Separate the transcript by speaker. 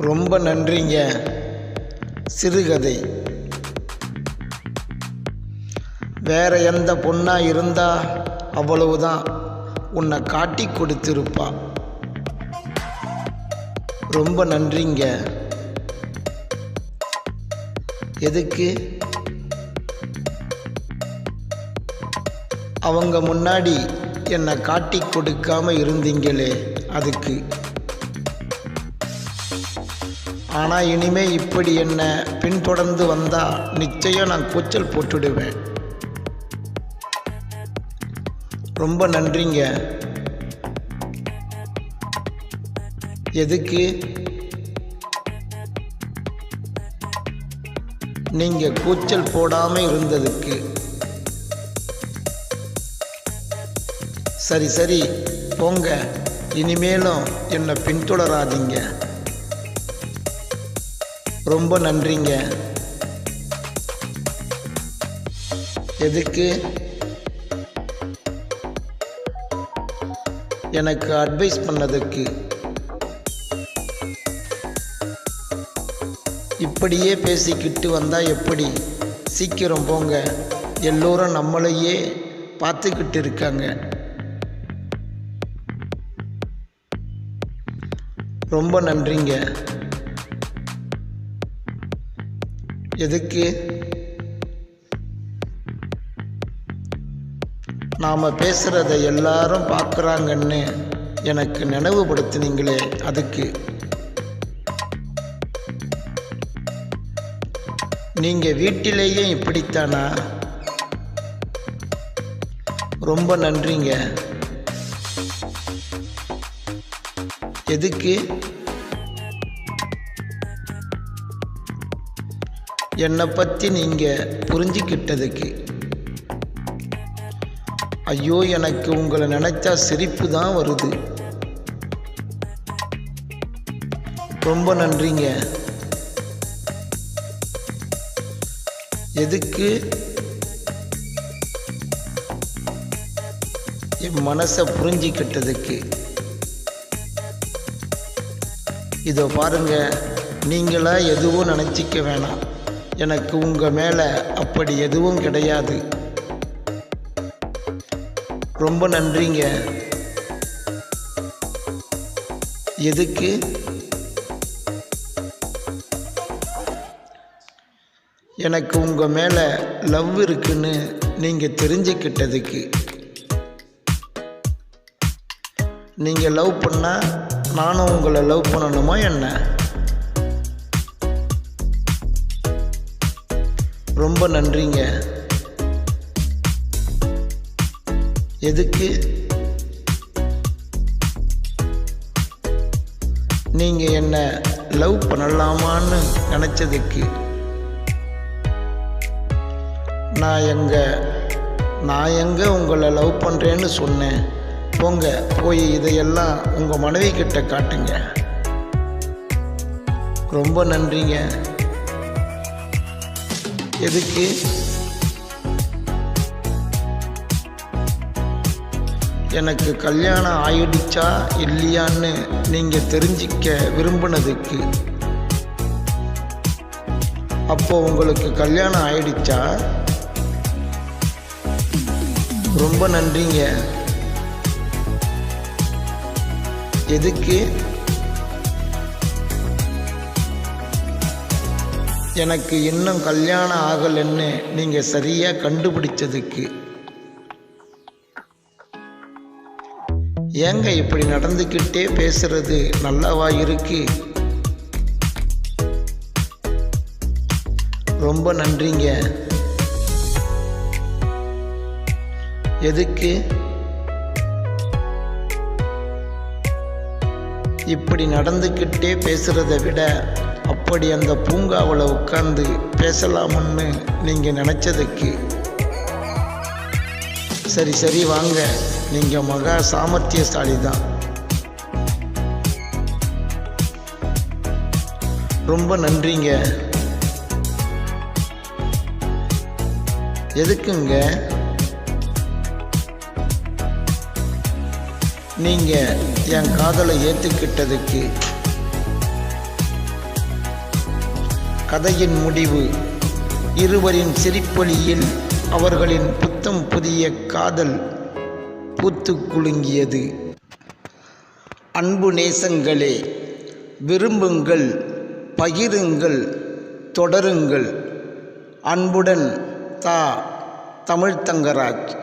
Speaker 1: ரொம்ப நன்றிங்க. சிறுகதை. வேற எந்த பொண்ணா இருந்தா அவ்வளவுதான். உன்னை காட்டி கொடுத்திருப்பா. ரொம்ப நன்றிங்க. எதுக்கு? அவங்க முன்னாடி என்னை காட்டி கொடுக்காம இருந்தீங்களே அதுக்கு. ஆனால் இனிமே இப்படி என்ன பின்தொடர்ந்து வந்தால் நிச்சயம் நான் கூச்சல் போட்டுடுவேன். ரொம்ப நன்றிங்க. எதுக்கு? நீங்கள் கூச்சல் போடாமல் இருந்ததுக்கு. சரி சரி போங்க. இனிமேலும் என்னை பின்தொடராதீங்க. ரொம்ப நன்றிங்க. எதுக்கு? எனக்கு அட்வைஸ் பண்ணதுக்கு. இப்படியே பேசிக்கிட்டு வந்தால் எப்படி? சீக்கிரம் போங்க. எல்லோரும் நம்மளையே பார்த்துக்கிட்டு இருக்காங்க. ரொம்ப நன்றிங்க. எதுக்கு? நாம் பேசுகிறத எல்லாரும் பார்க்குறாங்கன்னு எனக்கு நினைவுபடுத்தினீங்களே அதுக்கு. நீங்கள் வீட்டிலேயே இப்படித்தானா? ரொம்ப நன்றிங்க. எதுக்கு? என்னை பற்றி நீங்கள் புரிஞ்சுக்கிட்டதுக்கு. ஐயோ எனக்கு உங்களை நினச்சா சிரிப்பு தான் வருது. ரொம்ப நன்றிங்க. எதுக்கு? என் மனசை புரிஞ்சிக்கிட்டதுக்கு. இதோ பாருங்க நீங்களா எதுவும் நினச்சிக்க வேணாம். எனக்கு உங்கள் மேலே அப்படி எதுவும் கிடையாது. ரொம்ப நன்றிங்க. எதுக்கு? எனக்கு உங்கள் மேலே லவ் இருக்குன்னு நீங்கள் தெரிஞ்சுக்கிட்டதுக்கு. நீங்கள் லவ் பண்ணால் நானும் உங்களை லவ் பண்ணணுமா என்ன? ரொம்ப நன்றிங்க. எதுக்கு? நீங்கள் என்ன லவ் பண்ணலாமான்னு நினச்சதுக்கு. நான் எங்க நான் எங்க உங்களை லவ் பண்ணுறேன்னு சொன்னேன். போங்க போய் இதையெல்லாம் உங்கள் மனைவி கிட்ட காட்டுங்க. ரொம்ப நன்றிங்க. எதுக்கு? எனக்கு கல்யாணம் ஆயிடுச்சா இல்லையான்னு நீங்கள் தெரிஞ்சிக்க விரும்பினதுக்கு. அப்போ உங்களுக்கு கல்யாணம் ஆயிடுச்சா? ரொம்ப நன்றிங்க. எதுக்கு? எனக்கு இன்னும் கல்யாணம் ஆகலைன்னு நீங்கள் சரியாக கண்டுபிடிச்சதுக்கு. ஏங்க இப்படி நடந்துக்கிட்டே பேசுறது நல்லாவா இருக்கு? ரொம்ப நன்றிங்க. எதுக்கு? இப்படி நடந்துக்கிட்டே பேசுறதை விட அப்படி அந்த பூங்காவில் உட்கார்ந்து பேசலாம்னு நீங்கள் நினச்சதுக்கு. சரி சரி வாங்க. நீங்கள் மகா சாமர்த்தியசாலி தான் ரொம்ப நன்றிங்க. எதுக்குங்க? நீங்கள் என் காதலை ஏற்றுக்கிட்டதுக்கு கதையின் முடிவு. இருவரின் சிரிப்பொலியில் அவர்களின் புத்தம் புதிய காதல் பூத்து குலுங்கியது. அன்பு நேசங்களே விரும்புங்கள் பகிருங்கள் தொடருங்கள். அன்புடன் தா தமிழ்தங்கராஜ்